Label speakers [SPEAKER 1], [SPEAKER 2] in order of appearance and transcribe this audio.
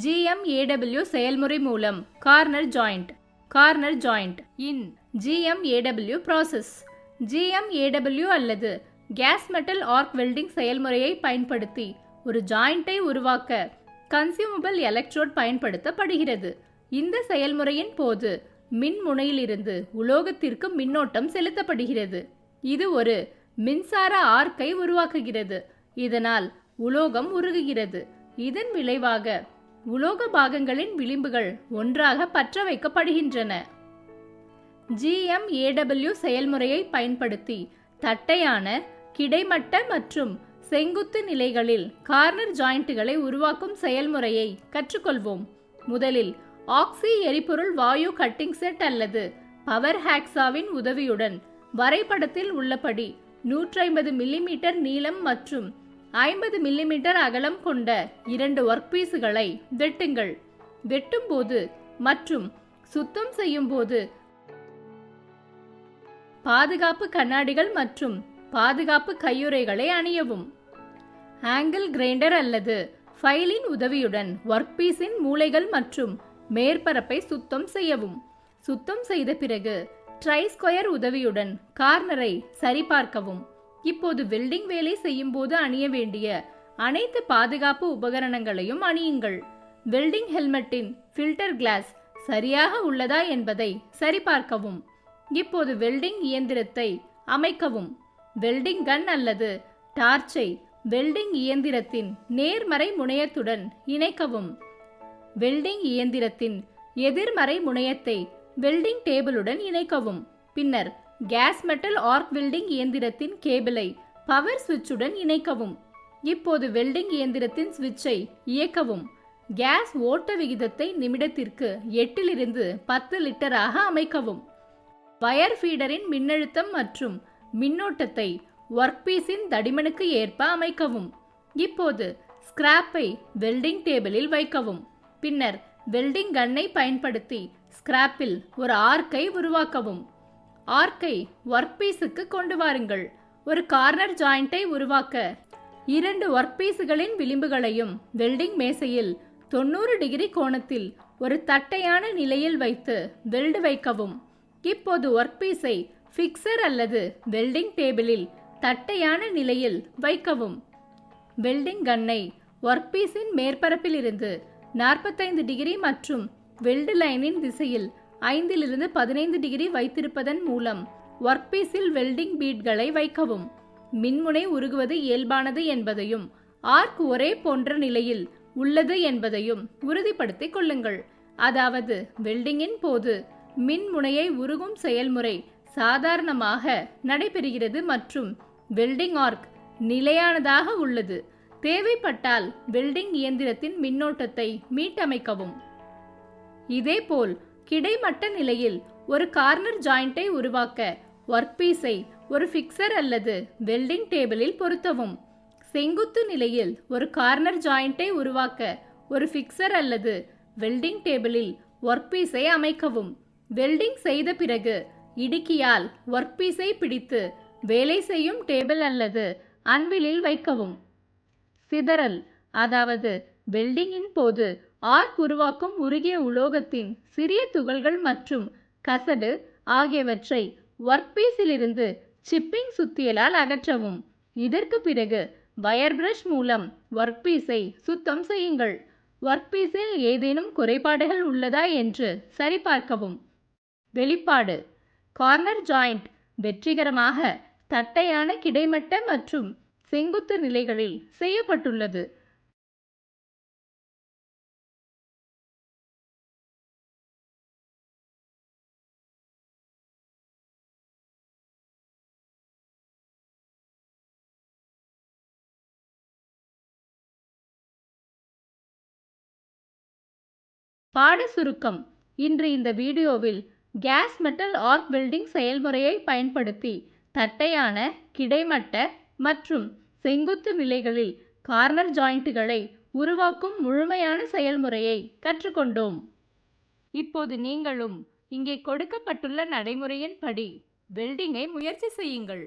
[SPEAKER 1] ஜிஎம்ஏடபிள்யூ செயல்முறை மூலம். Corner joint corner joint in GMAW process GMAW அல்லது கேஸ் மெட்டல் ஆர்க் வெல்டிங் செயல்முறையை பயன்படுத்தி ஒரு ஜாயிண்டை உருவாக்க கன்சியூமபிள் எலக்ட்ரோட் பயன்படுத்தப்படுகிறது. இந்த செயல்முறையின் போது மின் முனையிலிருந்து உலோகத்திற்கு மின்னோட்டம் செலுத்தப்படுகிறது. இது ஒரு மின்சார ஆர்க்கை உருவாக்குகிறது. இதனால் உலோகம் உருகுகிறது. இதன் விளைவாக உலோக பாகங்களின் விளிம்புகள் ஒன்றாக பற்ற வைக்கப்படுகின்றன ஜிஎம்ஏடபிள்யூ செயல்முறையை பயன்படுத்தி தட்டையான கிடைமட்ட மற்றும் செங்குத்து நிலைகளில் கார்னர் ஜாயிண்ட்டுகளை உருவாக்கும் செயல்முறையை கற்றுக்கொள்வோம். முதலில் ஆக்சி எரிபொருள் வாயு கட்டிங் செட் அல்லது பவர் ஹேக்ஸாவின் உதவியுடன் வரைபடத்தில் உள்ளபடி 150 மில்லிமீட்டர் நீளம் மற்றும் ஐம்பது மில்லிமீட்டர் அகலம் கொண்ட இரண்டு ஒர்க் பீஸுகளை வெட்டுங்கள். வெட்டும்போது மற்றும் சுத்தம் செய்யும்போது பாதுகாப்பு கண்ணாடிகள் மற்றும் பாதுகாப்பு கையுறைகளை அணியவும். ஆங்கிள் கிரைண்டர் அல்லது ஃபைலின் உதவியுடன் ஒர்க் பீஸின் மூலைகள் மற்றும் மேற்பரப்பை சுத்தம் செய்யவும். சுத்தம் செய்த பிறகு ட்ரை ஸ்கொயர் உதவியுடன் கார்னரை சரிபார்க்கவும். இப்போது வெல்டிங் வேலை செய்யும்போது அணிய வேண்டிய அனைத்து பாதுகாப்பு உபகரணங்களையும் அணியுங்கள். வெல்டிங் ஹெல்மெட்டின் ஃபில்டர் கிளாஸ் சரியாக உள்ளதா என்பதை சரிபார்க்கவும். இப்போது வெல்டிங் இயந்திரத்தை அமைக்கவும். வெல்டிங் கன் அல்லது டார்ச்சை வெல்டிங் இயந்திரத்தின் நேர்மறை முனையத்துடன் இணைக்கவும். வெல்டிங் இயந்திரத்தின் எதிர்மறை முனையத்தை வெல்டிங் டேபிளுடன் இணைக்கவும். பின்னர் கேஸ் மெட்டல் ஆர்க் வெல்டிங் இயந்திரத்தின் கேபிளை பவர் சுவிட்சுடன் இணைக்கவும். இப்போது வெல்டிங் இயந்திரத்தின் சுவிட்சை இயக்கவும். கேஸ் ஓட்ட விகிதத்தை நிமிடத்திற்கு எட்டிலிருந்து பத்து லிட்டராக அமைக்கவும். வயர் ஃபீடரின் மின்னழுத்தம் மற்றும் மின்னோட்டத்தை ஒர்க் பீஸின் தடிமனுக்கு ஏற்ப அமைக்கவும். இப்போது ஸ்கிராப்பை வெல்டிங் டேபிளில் வைக்கவும். பின்னர் வெல்டிங் கன்னை பயன்படுத்தி ஸ்கிராப்பில் ஒரு ஆர்க்கை உருவாக்கவும். ஆர்க்கை ஒர்க் பீஸுக்கு கொண்டு வாருங்கள். ஒரு கார்னர் ஜாயிண்டை உருவாக்க இரண்டு ஒர்க் பீஸுகளின் விளிம்புகளையும் வெல்டிங் மேசையில் தொண்ணூறு டிகிரி கோணத்தில் ஒரு தட்டையான நிலையில் வைத்து வெல்டு வைக்கவும். இப்போது ஒர்க் பீஸை ஃபிக்சர் அல்லது வெல்டிங் டேபிளில் தட்டையான நிலையில் வைக்கவும். வெல்டிங் கன்னை ஒர்க் பீஸின் மேற்பரப்பிலிருந்து நாற்பத்தைந்து டிகிரி மற்றும் வெல்டு லைனின் திசையில் ஐந்திலிருந்து பதினைந்து டிகிரி வைத்திருப்பதன் மூலம் ஒர்க் பீஸில் வெல்டிங் பீட்களை வைக்கவும். மின்முனை உருகுவது இயல்பானது என்பதையும் ஆர்க் ஒரே போன்ற நிலையில் உள்ளது என்பதையும் உறுதிப்படுத்திக் கொள்ளுங்கள். அதாவது வெல்டிங்கின் போது மின்முனையை உருகும் செயல்முறை சாதாரணமாக நடைபெறுகிறது மற்றும் வெல்டிங் ஆர்க் நிலையானதாக உள்ளது. தேவைப்பட்டால் வெல்டிங் இயந்திரத்தின் மின்னோட்டத்தை மீட்டமைக்கவும். இதேபோல் கிடைமட்ட நிலையில் ஒரு கார்னர் ஜாயிண்டை உருவாக்க ஒர்க் பீஸை ஒரு ஃபிக்சர் அல்லது வெல்டிங் டேபிளில் பொருத்தவும். செங்குத்து நிலையில் ஒரு கார்னர் ஜாயிண்டை உருவாக்க ஒரு ஃபிக்சர் அல்லது வெல்டிங் டேபிளில் ஒர்க் பீஸை அமைக்கவும். வெல்டிங் செய்த பிறகு இடுக்கியால் ஒர்க் பீஸை பிடித்து வேலை செய்யும் டேபிள் அல்லது அன்விலில் வைக்கவும். சிதறல் அதாவது வெல்டிங்கின் போது ஆர்க் உருவாக்கும் உருகிய உலோகத்தின் சிறிய துகள்கள் மற்றும் கசடு ஆகியவற்றை ஒர்க் பீஸிலிருந்து சிப்பிங் சுத்தியலால் அகற்றவும். இதற்கு பிறகு வயர் பிரஷ் மூலம் ஒர்க் பீஸை சுத்தம் செய்யுங்கள். ஒர்க் பீஸில் ஏதேனும் குறைபாடுகள் உள்ளதா என்று சரிபார்க்கவும். வெளிப்பாடு. கார்னர் ஜாயிண்ட் வெற்றிகரமாக தட்டையான கிடைமட்ட மற்றும் செங்குத்து நிலைகளில் செய்யப்பட்டுள்ளது. பாட சுருக்கம் இன்று இந்த வீடியோவில் கேஸ் மெட்டல் ஆர்க் வெல்டிங் செயல்முறையை பயன்படுத்தி தட்டையான கிடைமட்ட மற்றும் செங்குத்து நிலைகளில் கார்னர் ஜாயிண்ட்டுகளை உருவாக்கும் முழுமையான செயல்முறையை கற்றுக்கொண்டோம். இப்போது நீங்களும் இங்கே கொடுக்கப்பட்டுள்ள நடைமுறையின்படி வெல்டிங்கை முயற்சி செய்யுங்கள்.